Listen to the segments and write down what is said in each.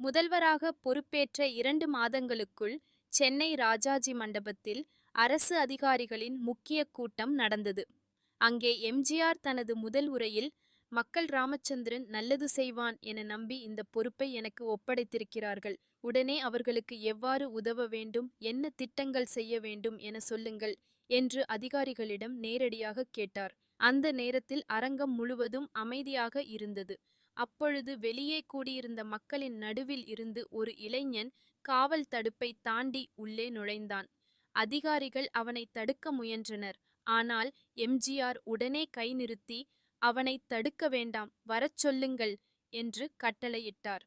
முதல்வராக பொறுப்பேற்ற இரண்டு மாதங்களுக்குள் சென்னை ராஜாஜி மண்டபத்தில் அரசு அதிகாரிகளின் முக்கிய கூட்டம் நடந்தது. அங்கே எம்ஜிஆர் தனது முதல் உரையில் மக்கள் ராமச்சந்திரன் நல்லது செய்வான் என நம்பி இந்த பொறுப்பை எனக்கு ஒப்படைத்திருக்கிறார்கள். உடனே அவர்களுக்கு எவ்வாறு உதவ வேண்டும் என்ன திட்டங்கள் செய்ய வேண்டும் என சொல்லுங்கள் என்று அதிகாரிகளிடம் நேரடியாக கேட்டார். அந்த நேரத்தில் அரங்கம் முழுவதும் அமைதியாக இருந்தது. அப்பொழுது வெளியே கூடியிருந்த மக்களின் நடுவில் இருந்து ஒரு இளைஞன் காவல் தடுப்பை தாண்டி உள்ளே நுழைந்தான். அதிகாரிகள் அவனை தடுக்க முயன்றனர். ஆனால் எம்ஜிஆர் உடனே கை நிறுத்தி அவனை தடுக்க வேண்டாம் வரச் சொல்லுங்கள் என்று கட்டளையிட்டார்.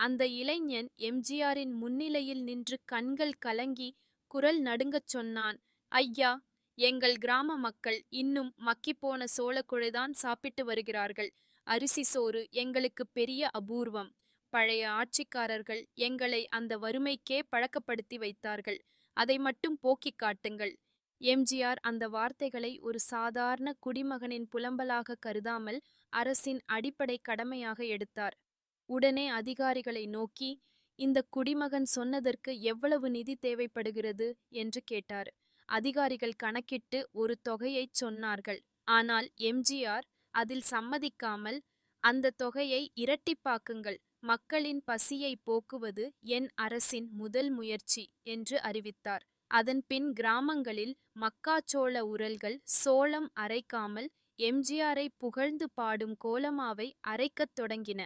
அந்த இளைஞன் எம்ஜிஆரின் முன்னிலையில் நின்று கண்கள் கலங்கி குரல் நடுங்கச் சொன்னான் ஐயா எங்கள் கிராம மக்கள் இன்னும் மக்கிப்போன சோளக்குழைதான் சாப்பிட்டு வருகிறார்கள். அரிசி சோறு எங்களுக்கு பெரிய அபூர்வம். பழைய ஆட்சிக்காரர்கள் எங்களை அந்த வறுமைக்கே பழக்கப்படுத்தி வைத்தார்கள். அதை மட்டும் போக்கிக் காட்டுங்கள். எம்ஜிஆர் அந்த வார்த்தைகளை ஒரு சாதாரண குடிமகனின் புலம்பலாக கருதாமல் அரசின் அடிப்படை கடமையாக எடுத்தார். உடனே அதிகாரிகளை நோக்கி இந்த குடிமகன் சொன்னதற்கு எவ்வளவு நிதி தேவைப்படுகிறது? என்று கேட்டார். அதிகாரிகள் கணக்கிட்டு ஒரு தொகையைச் சொன்னார்கள். ஆனால் எம்ஜிஆர் அதில் சம்மதிக்காமல் அந்த தொகையை இரட்டிப்பாக்குங்கள் மக்களின் பசியை போக்குவது என் அரசின் முதல் முயற்சி என்று அறிவித்தார். அதன்பின் கிராமங்களில் மக்காச்சோள உரல்கள் சோளம் அரைக்காமல் எம்ஜிஆரை புகழ்ந்து பாடும் கோலமாவை அரைக்கத் தொடங்கின.